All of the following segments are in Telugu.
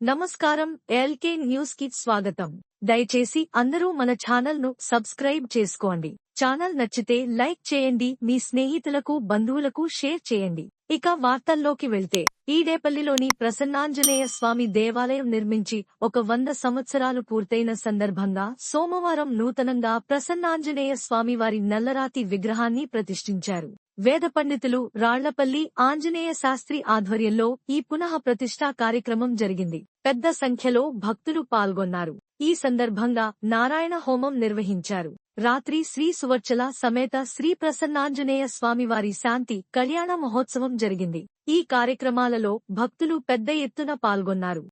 నమస్కారం ఎల్కే న్యూస్కి స్వాగతం. దయచేసి అందరూ మన ఛానల్ను సబ్స్క్రైబ్ చేసుకోండి. ఛానల్ నచ్చితే లైక్ చేయండి మీ స్నేహితులకు బంధువులకు షేర్ చేయండి. ఇక వార్తల్లోకి వెళ్తే ఈడేపల్లిలోని ప్రసన్నాంజనేయ స్వామి దేవాలయం నిర్మించి ఒక వంద సంవత్సరాలు పూర్తయిన సందర్భంగా సోమవారం నూతనంగా ప్రసన్నాంజనేయ స్వామి వారి నల్లరాతి విగ్రహాన్ని ప్రతిష్ఠించారు. వేద పండితులు రాళ్ళపల్లి ఆంజనేయ శాస్త్రి ఆధ్వర్యంలో ఈ పునః ప్రతిష్ఠా కార్యక్రమం జరిగింది. పెద్ద సంఖ్యలో భక్తులు పాల్గొన్నారు. ఈ సందర్భంగా నారాయణ హోమం నిర్వహించారు. రాత్రి శ్రీ సువర్చల సమేత శ్రీ ప్రసన్నాంజనేయ స్వామివారి శాంతి కళ్యాణ మహోత్సవం జరిగింది. ఈ కార్యక్రమాలలో భక్తులు పెద్ద ఎత్తున పాల్గొన్నారు.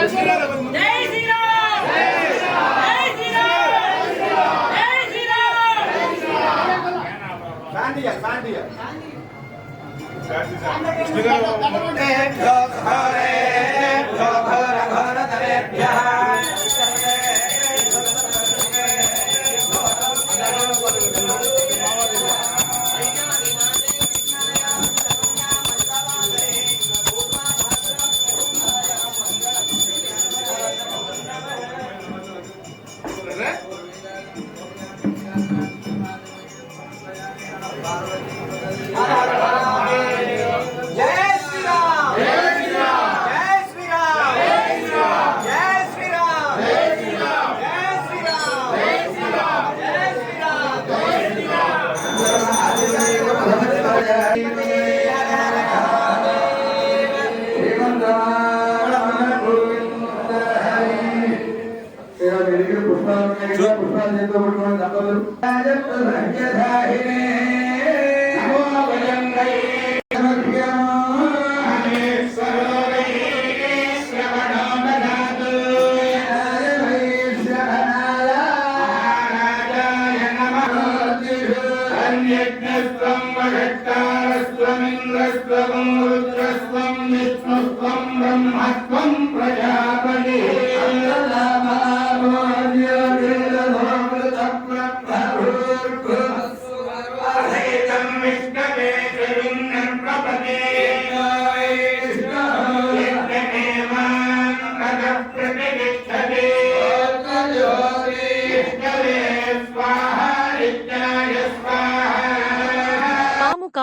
విష్ణు గారు. శాండియల్ శాండియల్ శాండియల్ పుష్పాలు పుష్పాలు చేతూ పట్టుకోవడం తప్పదు अन्यज्ञस्त्वं महट्टारस्त्वमिन्द्रस्त्वमूर्त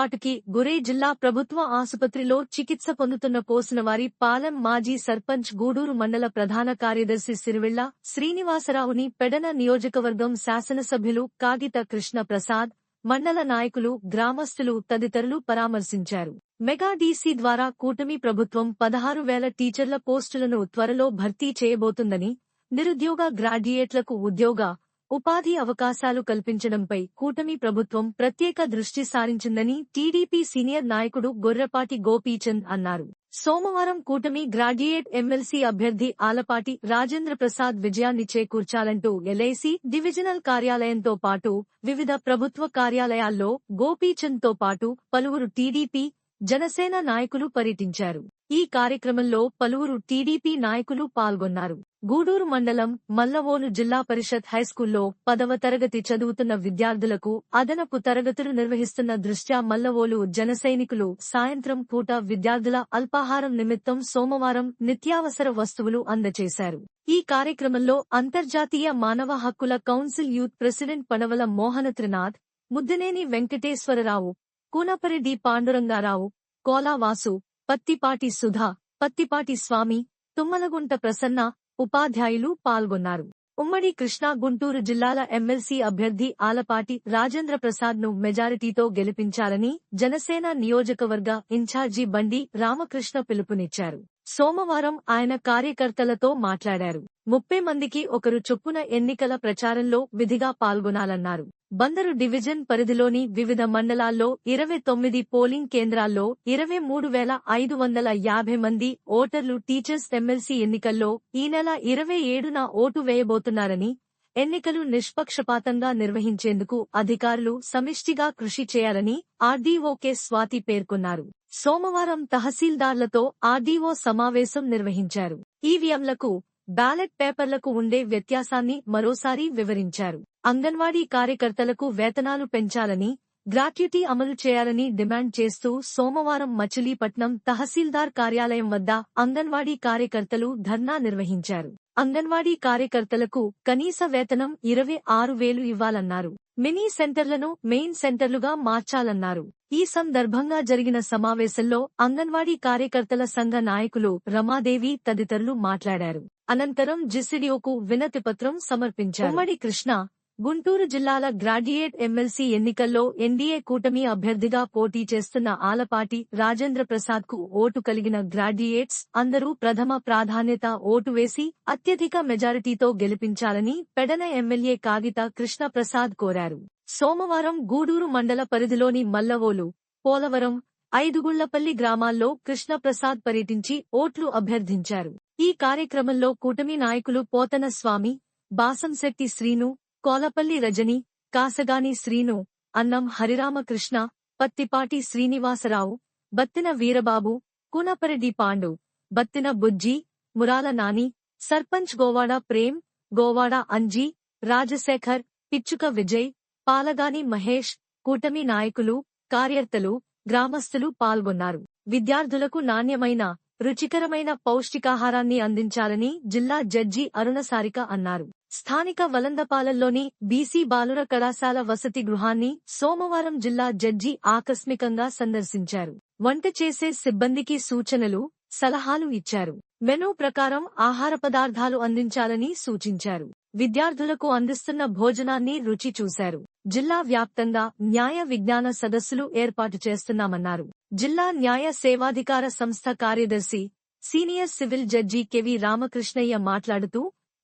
కాటుకి గురే జిల్లా ప్రభుత్వ ఆసుపత్రిలో చికిత్స పొందుతున్న కోసినవారి పాలెం మాజీ సర్పంచ్ గూడూరు మండల ప్రధాన కార్యదర్శి సిరివిళ్ళ శ్రీనివాసరావుని పెడన నియోజకవర్గం శాసనసభ్యులు కాగిత కృష్ణ ప్రసాద్ మండల నాయకులు గ్రామస్తులు తదితరులు పరామర్శించారు. మెగా డీసీ ద్వారా కూటమి ప్రభుత్వం పదహారు వేల టీచర్ల పోస్టులను త్వరలో భర్తీ చేయబోతుందని నిరుద్యోగ గ్రాడ్యుయేట్లకు ఉద్యోగ ఉపాధి అవకాశాలు కల్పించడంపై కూటమి ప్రభుత్వం ప్రత్యేక దృష్టి సారించిందని టీడీపీ సీనియర్ నాయకుడు గొర్రపాటి గోపీచంద్ అన్నారు. సోమవారం కూటమి గ్రాడ్యుయేట్ ఎమ్మెల్సీ అభ్యర్థి ఆలపాటి రాజేంద్ర ప్రసాద్ విజయాన్ని చేకూర్చాలంటూ ఎల్ఐసి డివిజనల్ కార్యాలయంతో పాటు వివిధ ప్రభుత్వ కార్యాలయాల్లో గోపీచంద్తో పాటు పలువురు టీడీపీ జనసేన నాయకులు పర్యటించారు. ఈ కార్యక్రమంలో పలువురు టీడీపీ నాయకులు పాల్గొన్నారు. గూడూరు మండలం మల్లవోలు జిల్లా పరిషత్ హైస్కూల్లో పదవ తరగతి చదువుతున్న విద్యార్థులకు అదనపు తరగతులు నిర్వహిస్తున్న దృష్ట్యా మల్లవోలు జనసైనికులు సాయంత్రం పూట విద్యార్థుల అల్పాహారం నిమిత్తం సోమవారం నిత్యావసర వస్తువులు అందజేశారు ఈ కార్యక్రమంలో అంతర్జాతీయ మానవ హక్కుల council youth president Panavala Mohana Trinath Muddaneni Venkateswararao Koonapareddy Pandurangarao Kolavasu Pattipati Sudha Pattipati Swami Tummalagunta Prasanna ఉపాధ్యాయులు పాల్గొన్నారు. ఉమ్మడి కృష్ణా గుంటూరు జిల్లాల ఎమ్మెల్సీ అభ్యర్థి ఆలపాటి రాజేంద్ర ప్రసాద్ను మెజారిటీతో గెలిపించాలని జనసేన నియోజకవర్గ ఇన్ఛార్జి బండి రామకృష్ణ పిలుపునిచ్చారు. సోమవారం ఆయన కార్యకర్తలతో మాట్లాడారు. ముప్పై మందికి ఒకరు చొప్పున ఎన్నికల ప్రచారంలో విధిగా పాల్గొనాలన్నారు. బందరు డివిజన్ పరిధిలోని వివిధ మండలాల్లో ఇరవై తొమ్మిది పోలింగ్ కేంద్రాల్లో ఇరవై మూడు వేల ఐదు వందల యాభై మంది ఓటర్లు టీచర్స్ ఎమ్మెల్సీ ఎన్నికల్లో ఈ నెల ఇరవై ఏడున ఓటు వేయబోతున్నారని ఎన్నికలు నిష్పక్షపాతంగా నిర్వహించేందుకు అధికారులు సమిష్టిగా కృషి చేయాలని ఆర్డీఓకే స్వాతి పేర్కొన్నారు. సోమవారం తహసీల్దార్లతో ఆర్డీఓ సమావేశం నిర్వహించారు. ఈవీఎంలకు బ్యాలెట్ పేపర్లకు ఉండే వ్యత్యాసాన్ని మరోసారి వివరించారు. అంగన్వాడీ కార్యకర్తలకు వేతనాలు పెంచాలని గ్రాట్యుటీ అమలు చేయాలని డిమాండ్ చేస్తూ సోమవారం మచిలీపట్నం తహసీల్దార్ కార్యాలయం వద్ద అంగన్వాడీ కార్యకర్తలు ధర్నా నిర్వహించారు. అంగన్వాడీ కార్యకర్తలకు కనీస వేతనం ఇరవై ఆరు వేలు ఇవ్వాలన్నారు. Mini సెంటర్లను main సెంటర్లుగా మార్చాలన్నారు. ఈ సందర్భంగా జరిగిన సమావేశంలో అంగన్వాడీ కార్యకర్తల సంఘ నాయకులు రమాదేవి తదితరులు మాట్లాడారు. అనంతరం జిసిడిఓకు వినతిపత్రం సమర్పించారు. ఉమ్మడి కృష్ణ గుంటూరు జిల్లాల గ్రాడ్యుయేట్ ఎమ్మెల్సీ ఎన్నికల్లో ఎన్డీఏ కూటమి అభ్యర్థిగా పోటీ చేస్తున్న ఆలపాటి రాజేంద్ర ప్రసాద్కు ఓటు కలిగిన గ్రాడ్యుయేట్స్ అందరూ ప్రథమ ప్రాధాన్యత ఓటు వేసి అత్యధిక మెజారిటీతో గెలిపించాలని పెడన ఎమ్మెల్యే కాగిత కృష్ణప్రసాద్ కోరారు. సోమవారం గూడూరు మండల పరిధిలోని మల్లవోలు పోలవరం ఐదుగుళ్ళపల్లి గ్రామాల్లో కృష్ణప్రసాద్ పర్యటించి ఓట్లు అభ్యర్థించారు. ఈ కార్యక్రమంలో కూటమి నాయకులు పోతన స్వామి బాసంశెట్టి శ్రీను కోలపల్లి రజని కాసగాని శ్రీను అన్నం హరిరామకృష్ణ పత్తిపాటి శ్రీనివాసరావు బత్తిన వీరబాబు కూనపరెడ్డి పాండు బత్తిన బుజ్జి మురాల నాని సర్పంచ్ గోవాడ ప్రేమ్ గోవాడ అంజీ రాజశేఖర్ పిచ్చుక విజయ్ పాలగాని మహేష్ కూటమి నాయకులు కార్యర్తలు గ్రామస్తులు పాల్గొన్నారు. విద్యార్థులకు నాణ్యమైన రుచికరమైన పౌష్టికాహారాన్ని అందించాలని జిల్లా జడ్జి అరుణసారిక అన్నారు. స్థానిక వలందపాలెంలోని బీసీ బాలుర కళాశాల వసతి గృహాన్ని సోమవారం జిల్లా జడ్జి ఆకస్మికంగా సందర్శించారు. వంట చేసే సిబ్బందికి సూచనలు సలహాలు ఇచ్చారు. మెనూ ప్రకారం ఆహార పదార్థాలు అందించాలని సూచించారు. విద్యార్థులకు అందిస్తున్న భోజనాన్ని రుచి చూశారు. జిల్లా వ్యాప్తంగా న్యాయ విజ్ఞాన సదస్సులు ఏర్పాటు చేస్తున్నామన్నారు. జిల్లా న్యాయ సేవాధికార సంస్థ కార్యదర్శి senior civil judge KV Ramakrishnaiah మాట్లాడుతూ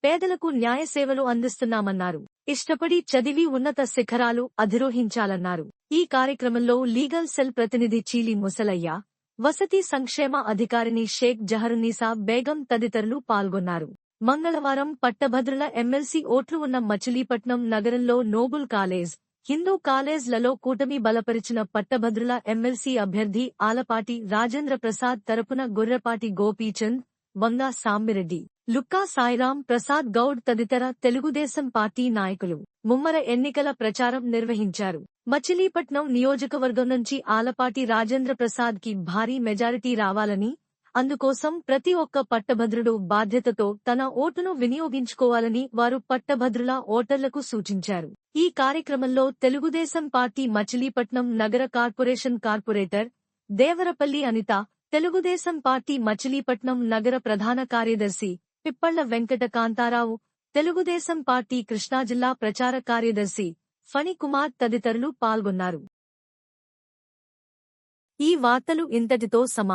పేదలకు న్యాయ సేవలు అందిస్తున్నామన్నారు. ఇష్టపడి చదివి ఉన్నత శిఖరాలు అధిరోహించాలన్నారు. ఈ కార్యక్రమంలో లీగల్ సెల్ ప్రతినిధి చీలి ముసలయ్య వసతి సంక్షేమ అధికారిని షేక్ జహరునీసా బేగం తదితరులు పాల్గొన్నారు. మంగళవారం పట్టభద్రుల ఎమ్మెల్సీ ఓట్లు ఉన్న మచిలీపట్నం నగరంలో నోబుల్ కాలేజ్ హిందూ కాలేజ్లలో కూటమి బలపరిచిన పట్టభద్రుల ఎమ్మెల్సీ అభ్యర్థి ఆలపాటి రాజేంద్ర ప్రసాద్ తరపున గొర్రెపాటి గోపీచంద్ వంగా సాంబిరెడ్డి. లుక్కా సాయిరాం ప్రసాద్ గౌడ్ తదితర తెలుగుదేశం పార్టీ నాయకులు ముమ్మర ఎన్నికల ప్రచారం నిర్వహించారు. మచిలీపట్నం నియోజకవర్గం నుంచి ఆలపాటి రాజేంద్ర ప్రసాద్కి భారీ మెజారిటీ రావాలని అందుకోసం ప్రతి ఒక్క పట్టభద్రుడు బాధ్యతతో తన ఓటును వినియోగించుకోవాలని వారు పట్టభద్రుల ఓటర్లకు సూచించారు. ఈ కార్యక్రమంలో తెలుగుదేశం పార్టీ మచిలీపట్నం నగర corporation corporator Devarapalli Anitha Telugu Desam party Machilipatnam నగర ప్రధాన కార్యదర్శి పిప్పళ్ళ వెంకట కాంతారావు తెలుగుదేశం పార్టీ కృష్ణా జిల్లా ప్రచార కార్యదర్శి ఫణికుమార్ తదితరులు పాల్గొన్నారు. ఈ వార్తలు ఇంతటితో సమా